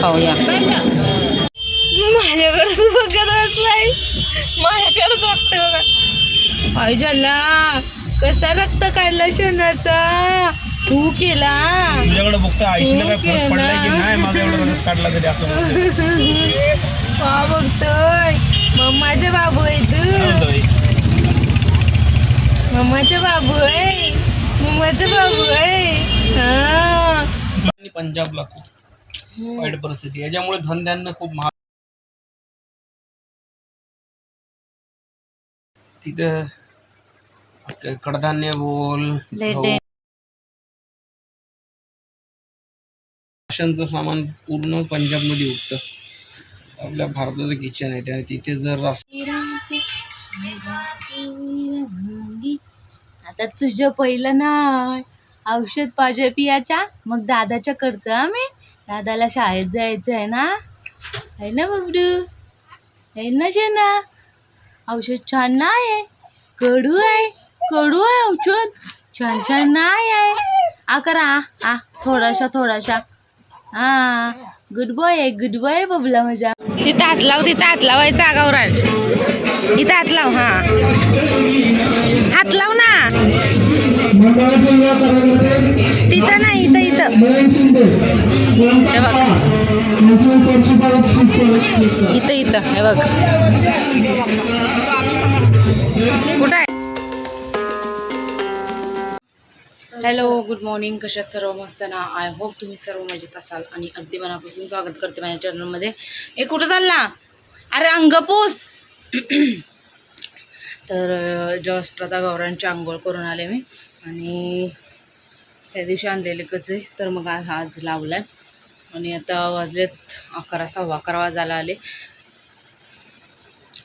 खाऊया माझ्याकडे बघत बसलाय. माझ्याकडे बघते बघा. पाहिजेला कसा रक्त काढला शोनाचा? तू केला. तुझ्याकडे बघतो आयुष्याला काय फरक पडलाय की ना. नाही? माझा एवढा रगत काढला तरी असं. पा बघतोय. मम्माचे बाबू आहे तू. मम्माचे बाबू आहे. मम्माचे बाबू आहे. हा. आणि पंजाबला वाईट परिस्थिती. याच्यामुळे धनधान्य खूप महाग तिथं कडधान्य बोल राशनचं सामान पूर्ण पंजाबमध्ये उगतं. आपल्या भारताचं किचन आहे. आणि तिथे जर आता तुझं पहिलं नाही औषध पाहिजे पियाच्या. मग दादाच्या करतो आम्ही दादाला शाळेत जायचं आहे ना? आहे ना बबडू? आहे ना शेना? औषध छान नाही आहे? कडू आहे? कडू आहे औषध? छान छान नाही आहे? आ करा. आ थोडाशा थोडाशा. हा गुड बॉय आहे गुड बॉय बबला माझ्या. तिथं हात लाव तिथं हात लावायचा आगावराज इथं हात लाव हा. हात लाव ना. तिथं नाही इथं इथं. हे बघ. इथं इथं. हे बघ. कुठं आहे? हॅलो गुड मॉर्निंग कशात सर्व? मस्त ना? आय होप तुम्ही सर्व मजेत असाल आणि अगदी मनापासून स्वागत करते माझ्या चॅनलमध्ये हे कुठं चालला? अरे अंगपूस तर जस्ट आता गौरांची आंघोळ करून आले मी. आणि त्या दिवशी आणलेले कचे तर मग आज आज लावला आहे आणि आता वाजलेत अकरा सव्वा अकरा वाजायला आले.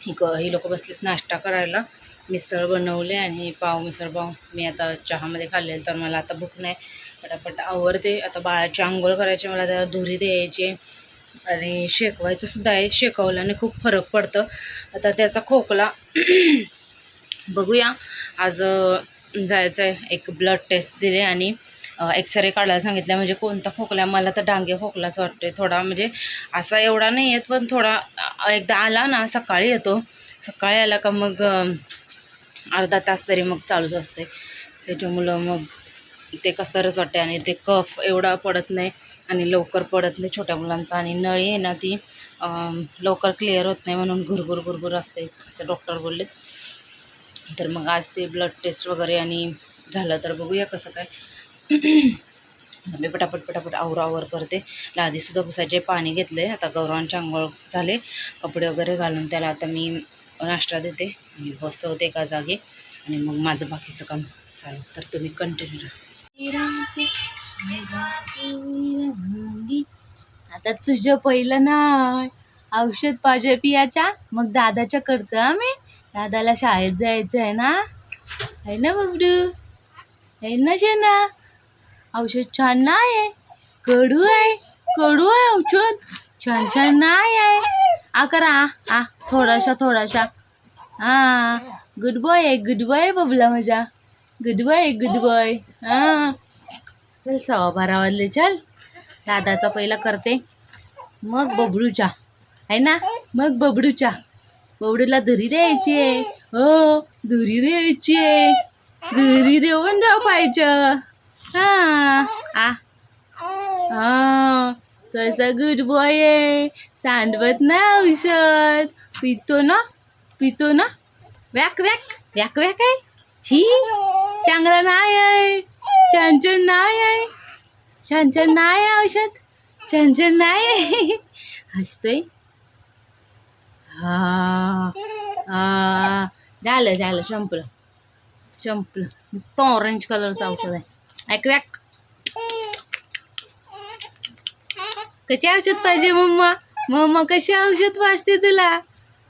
ही ही लोक बसलेत नाश्ता करायला. मिसळ बनवले आणि पाव मिसळ पाव मी आता चहामध्ये खाल्ले तर मला आता भूक नाही. पटापट आवडते आता बाळाची आंघोळ करायची मला त्याला धुरी द्यायची आणि शेकवायचं सुद्धा आहे. शेकवल्याने खूप फरक पडतं. आता त्याचा खोकला बघूया. आज जायचं आहे एक ब्लड टेस्ट दिले आणि एक्सरे काढायला सांगितलं. म्हणजे कोणता खोकला? मला तर डांगे खोकलाच वाटते थोडा म्हणजे असा एवढा नाही येत पण थोडा एकदा आला ना सकाळी येतो. सकाळी आला का मग अर्धा तास तरी मग चालूच असते त्याच्यामुळं मग ते कसतरच वाटते आणि ते कफ एवढा पडत नाही आणि लवकर पडत नाही छोट्या मुलांचा. आणि नळी आहे ना ती लवकर क्लिअर होत नाही म्हणून घुरघुर घुरघुर असते असं डॉक्टर बोलले तर मग आज ते ब्लड टेस्ट वगैरे आणि झालं तर बघूया कसं काय. मी पटापट पटापट आवरावर करते. लादीसुद्धा पुसायचे पाणी घेतले आता गौरवांचे आंघोळ झाले. कपडे वगैरे घालून त्याला आता मी नाश्ता देते. आणि बसवते एका जागी. आणि मग माझं बाकीचं काम चालू. तर तुम्ही कंटिन्यू आता तुझं पहिलं ना औषध पाहिजे पियाच्या. मग दादाच्या करतो आम्ही दादाला शाळेत जायचं आहे ना? आहे ना बबडू? आहे ना शेना? औषध छान नाही आहे? कडू आहे? कडू आहे औषध? छान छान नाही आहे? आ करा. आ आ थोडाशा. थोडासा हा गुड बॉय आहे गुड बॉय आहे बबला माझा गुड बॉय आहे गुड बॉय हा चल सव्वा बारा वाजले चल. दादाचा पहिला करते. मग बबडूचा आहे ना? मग बबडूचा बबडूला धुरी द्यायची आहे. हो धुरी द्यायची आहे. धुरी देऊन जाऊ पाहिजे हा. आ. हा. कसा गुड बॉय आहे. सांडवत ना औषध. पितो ना? पितो ना? व्याक व्याक व्याक व्याक आहे. छी. चांगला नाही आहे. छान छान नाही आहे. छान छान नाही आहे औषध. छान छान नाही आहे. हसतोय. हा. हा. झालं झालं. संपलं. संपलं. नुसतं ऑरेंज कलरचं औषध आहे. ऐक वॅक कशी औषध पाहिजे मम्मा? मम्मा कशी औषध वाजते तुला?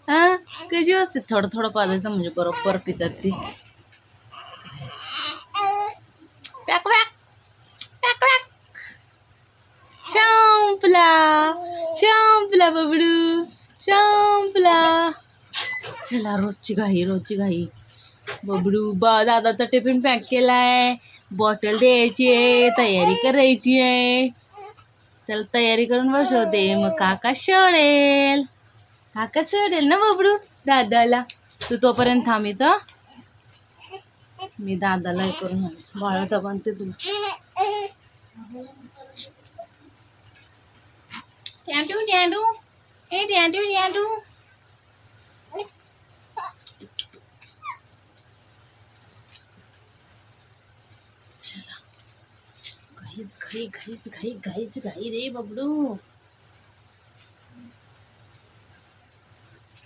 हा? कशी वाजते थोडं थोडं पाजायचं म्हणजे बरोबर पितात ती. पॅक पॅक पॅक पॅक संपला. संपला बबडू. शं चला रोजची घाई रोजची घाई. बबडू बा दादाचा टिफिन पॅक केलाय. बॉटल द्यायची आहे तयारी करायची आहे. चल तयारी करून बसवते मग काका सोडेल काका सोडेल ना बबडू? दादाला. तू तोपर्यंत थांब इथं. मी दादाला हे करून बाळा बाळाचा बांधते तुला टॅटू टॅटू ए टॅटू टॅटू घाईच घाई घाईच घाई घाईच घाई रे बबडू.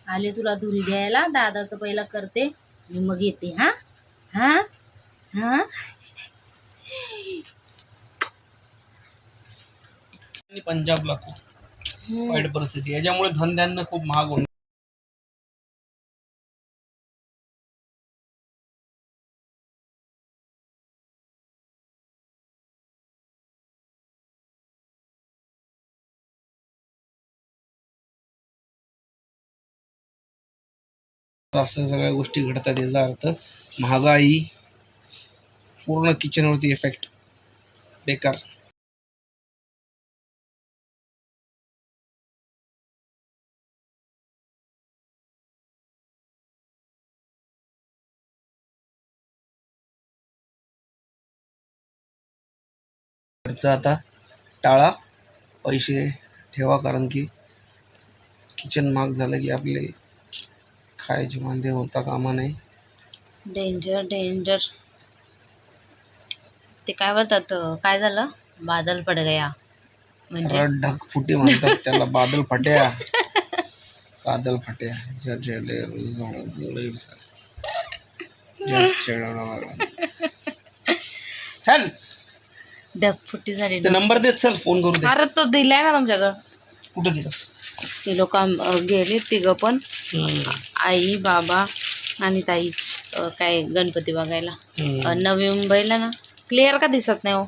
आले तुला धुरी द्यायला दादाचं पहिला करते. मी मग येते हा? हा? हा? आणि पंजाबला खूप वाईट परिस्थिती आहे. याच्यामुळे धंद्यांना खूप महाग होऊन असं सगळ्या गोष्टी घडतात याचा अर्थ महागाई पूर्ण किचनवरती इफेक्ट बेकार. खर्च आता टाळा पैसे ठेवा कारण की किचन महाग झालं की आपले खायचे वांदे होता कामा नाही। डेंजर डेंजर ते काय बोलतात काय झालं? बादल पड गया. म्हणजे त्याला ढगफुटी म्हणतात त्याला बादल फट्या. बादल फट्या. जर जेले चल। ढगफुट्टी झाली ते नंबर देत चल फोन करू दे. अरे तो दिलाय ना तुमच्याकडं. कुठं दिलास? ते लोक गेले तिघं पण. आई बाबा आणि ताई अं, काय गणपती बघायला. अं, नवी मुंबईला ना क्लिअर का दिसत नाही हो.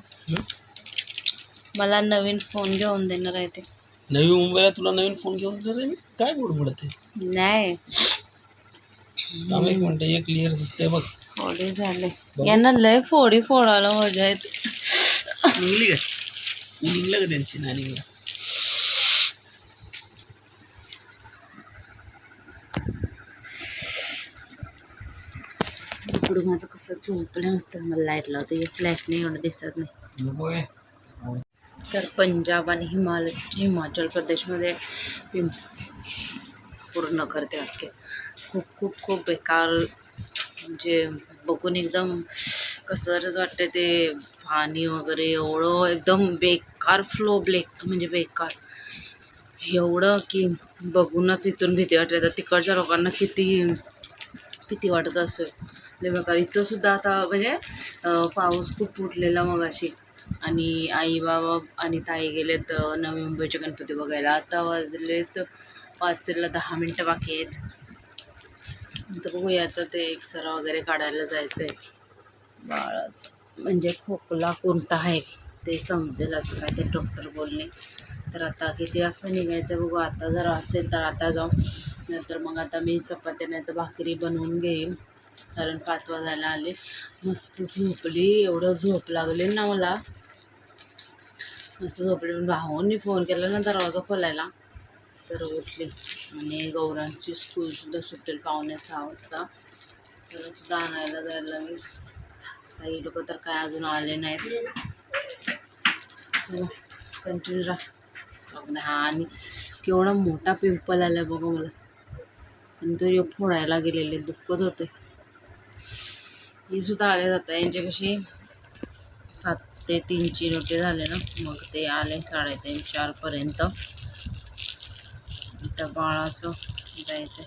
मला नवीन फोन घेऊन देणार आहे ते. नवी मुंबईला तुला नवीन फोन घेऊन दिला रे मी? काय बोडबडत आहे नाही. थांब एक मिनिट एक क्लिअर दिसते बघ. फोडी झाले. यांना लय फोडी फोडायला मजा येते. निघली का? निघलं का त्यांची नाही निघलं इकडून माझं कसं झोपलं मस्त मला लाइट लावते फ्लॅशने एवढं दिसत नाही. तर पंजाब आणि हिमाल हिमाचल प्रदेशमध्ये पिं- पूर्ण करते वाक्य. खूप खूप खूप बेकार म्हणजे बघून एकदम कसंच वाटतं ते पाणी वगैरे एवढं एकदम बेकार फ्लो ब्लेक म्हणजे बेकार. एवढं की बघूनच इथून भीती वाटते. तर तिकडच्या लोकांना किती भीती वाटत असेल. लय बघा इथं सुद्धा आता म्हणजे पाऊस खूप उठलेला मगाशी. आणि आई बाबा आणि ताई गेलेत नवी मुंबईचे गणपती बघायला. आता वाजलेत पाचला दहा मिनटं बाकी आहेत. तर बघूया आता ते एक्सरा वगैरे काढायला जायचं आहे बाळाचं. म्हणजे खोकला कोणता आहे? ते समजेल असं काय ते डॉक्टर बोलणे तर आता किती वाजता निघायचं बघू. आता जर असेल तर आता जाऊ. नंतर मग आता मी चपात्या नाही तर भाकरी बनवून घेईन. कारण पाच वाजायला आले. मस्त झोपली एवढं झोप लागली ना मला. मस्त झोपली. पण भाऊंनी फोन केला ना दरवाजा खोलायला. तर उठली. आणि गौरांची स्कूलसुद्धा सुटेल पावणे सहा वाजता. तर सुद्धा आणायला जायला लागेल. काही लोक तर काय अजून आले नाहीत. चला कंटिन्यू राहा. हा आणि केवढा मोठा पिंपल आला बघा मला. आणि तो फोडायला गेलेले दुःखत होते. हे सुद्धा आले जातात यांचे कशी सात ते तीनची नोटे झाले ना. मग ते आले साडेतीन चारपर्यंत त्या बाळाचं जायचं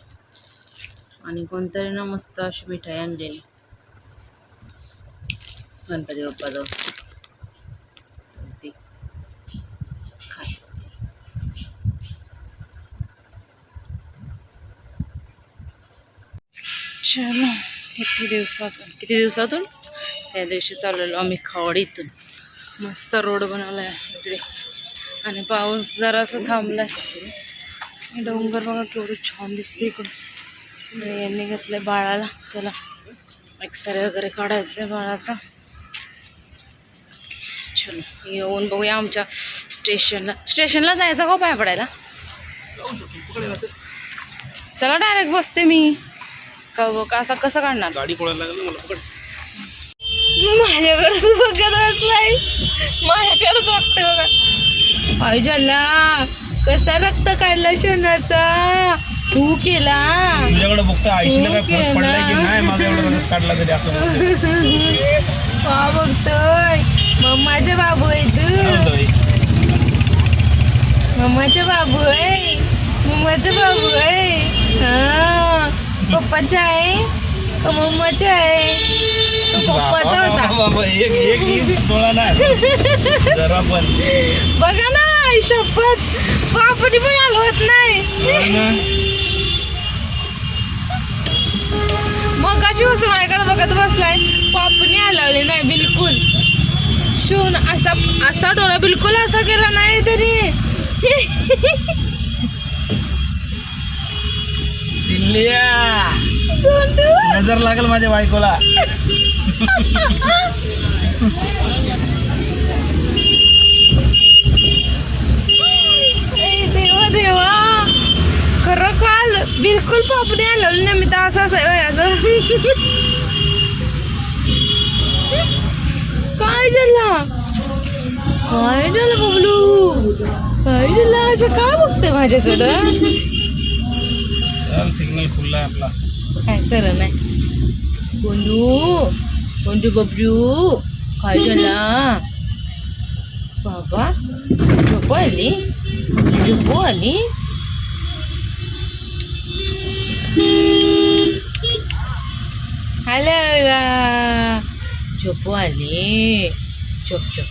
आणि कोणतरी ना मस्त अशी मिठाई आणलेली. गणपती बाप्पाजवळ. तर ती चलो. किती दिवसातून किती दिवसातून? त्या दिवशी चाललेलो आम्ही खावडीतून. मस्त रोड बनवला आहे इकडे. आणि पाऊस जरासा थांबला आहे डोंगर बघा केवढं छान दिसते इकडून यांनी घेतलं आहे बाळाला. चला एक्सरे वगैरे काढायचं आहे बाळाचा. चलो येऊन बघूया आमच्या स्टेशनला. स्टेशनला जायचं का हो पाय पडायला चला डायरेक्ट बसते मी. असं कसं काढणार? गाडी पडायला लागली मला पकड. माझ्याकडे बघत बसलाय माझ्याकडे बघते बघा. पाय झाला कसा रक्त काढला शोनाचा? तू केला. तुझ्याकडे बघतो आईशीला काय ओके फरक पडलाय की ना. नाही? माझा एवढा रगत काढला तरी असं बोलतोय. हा बघतोय. मम्माचे बाबू आहे तू? मम्माचे बाबू आहे. मम्माचे बाबू आहे. हा. पप्पाचे आहे का मम्माचे आहे तो पप्पाचा होता. बाबा, एक एक इंच डोळा नाही. जरा पण. बघा ना आई शपथ बापडी पण हलवत नाही. हो ना. मग कशी वस्तू माझ्याकडे बघत बसलाय. पापणी हलवली नाही बिलकुल. शून असा असा डोळा बिलकुल असा केला नाही तरी. टिल्लिया नजर लागल माझ्या बायकोला. देवा देवा. खरं काल बिलकुल पापणे आलं नाही मी तर असं असं काय झालं? काय झालं बबलू? काय झालं? असं काय बघते माझ्याकडं? चल सिग्नल खुलला आपला. काय खरं नाही. गोंडू गोंडू बबलू काय झाला बाबा झोप आली? झोप आली? हॅलो झोप आली. झोप झोप.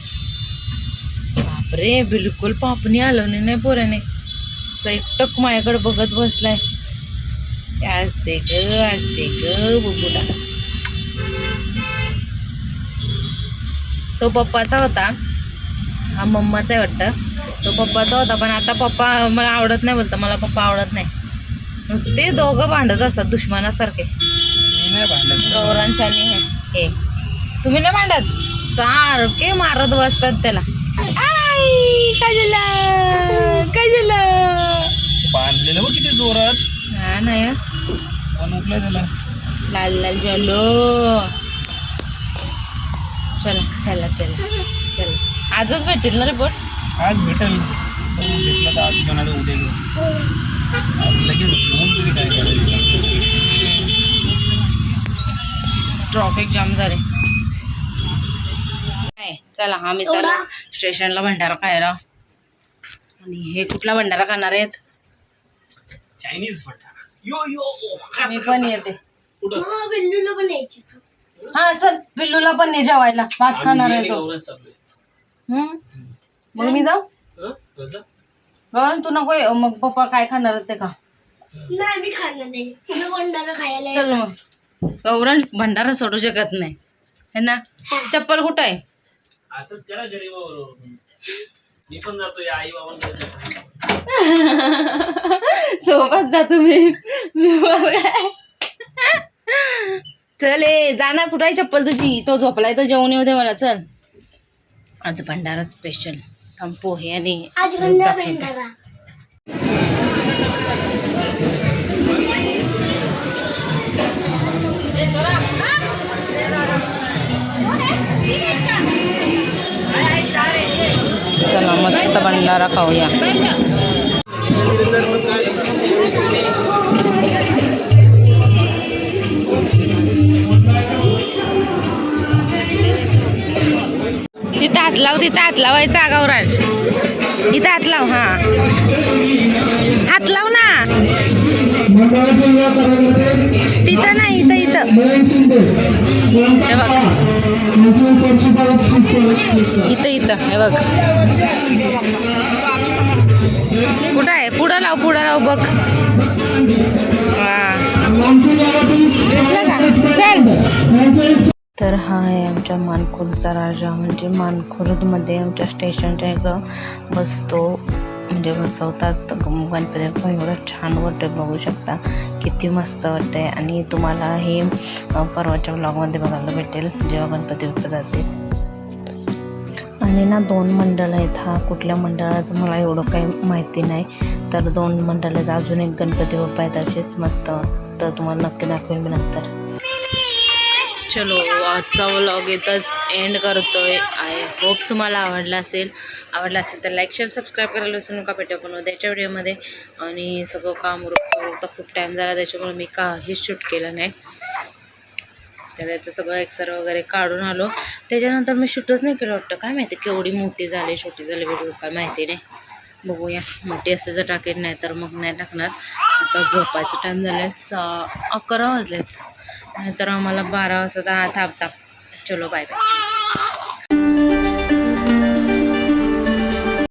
बापरे बिलकुल पापणी आलो नाही पोऱ्याने असं एकटक माझ्याकडे बघत बसलाय. असते ग असते ग बुबुला तो पप्पाचा होता हा मम्माचा आहे वाटतं तो पप्पाचा होता पण आता पप्पा मला आवडत नाही बोलता मला पप्पा आवडत नाही नुसते दोघं भांडत असतात दुश्मनासारखे. मी नाही भांडत. गौरांश आणि हे. तुम्ही नाही भांडत? सारखे मारत बसतात त्याला. आई काय झालं? काय झालं? बांधलेलं किती जोरात. हा नाही. हं. त्याला लाल लाल झालो चला चला चला चला. आजच भेटेल ना रिपोर्ट आज भेटेल. पण भेटला तर आज घेऊन आलं उद्या घेऊन आज लगेच घेऊन तुम्ही काय करायचं? ट्रॉफिक जाम झाले. काय चला आम्ही चला. स्टेशनला भंडारा खायला. आणि हे कुठला भंडारा खाणार आहेत? चायनीज भंडारा यो यो मी पण येते कुठं? हा चल पिल्लूला पण नाही जेवायला. भात खाणार आहे तो. हम्म? मग मी जाऊ? गौरव तू नको. मग पप्पा काय खाणार आहेत ते का नाही मी खाणार नाही. मी कोणता खायला चल मग. गौरण भंडारा सोडू शकत नाही. है ना? चप्पल कुठं आहे? असंच करा गरीबाबरोबर मी पण जातो या आई बाबांकडे सोबत जा तुम्ही. मी. चल ए जा ना कुठं आहे चप्पल तुझी? तो झोपलाय तर जेवण येऊ दे मला चल. आज भंडारा स्पेशल पोहे आणि चला मस्त भंडारा खाऊया. तिथं हात लाव तिथं हात लावायचा गावराज इथं हात लाव हा. हात लाव ना. तिथं नाही इथं इथं. हे बघ. इथं इथं हे बघ. कुठं आहे? पुढं लाव पुढं लाव बघ. का तर हा आहे आमच्या मानखुर्दचा राजा. म्हणजे मानखुर्दमध्ये आमच्या स्टेशनच्या इकडं बसतो. म्हणजे बसवतात. गणपती बाप्पा एवढं छान वाटतं बघू शकता. किती मस्त वाटतंय. आणि तुम्हाला हे परवाच्या ब्लॉगमध्ये बघायला भेटेल जेव्हा गणपती बाप्पा जातील. आणि ना दोन मंडळ आहेत हा कुठल्या मंडळाचं मला एवढं काही माहिती नाही. तर दोन मंडळ आहेत अजून एक गणपती बाप्पा आहेत असेच मस्त. तर तुम्हाला नक्की दाखवेन मी नंतर. चलो आजचा व्लॉग येतच एंड करतोय. आय होप तुम्हाला आवडला असेल. आवडला असेल तर लाईक शेअर सबस्क्राईब करायला विसरू नका. भेटू आपण उद्याच्या व्हिडिओमध्ये आणि सगळं काम रोखता रोखता खूप टाईम झाला त्याच्यामुळे मी काहीच शूट केलं नाही. त्यावेळेचं सगळं एक्सर वगैरे काढून आलो. त्याच्यानंतर मी शूटच नाही केलं वाटतं. काय माहिती केवढी मोठी झाली छोटी झाली व्हिडिओ काय माहिती नाही. बघूया. मोठी असेल तर टाकेल नाही तर मग नाही टाकणार. आता झोपायचं टाईम झालं आहे सा अकरा वाजलेत. नाहीतर आम्हाला बारा वाजता थांबता चलो बाय बाय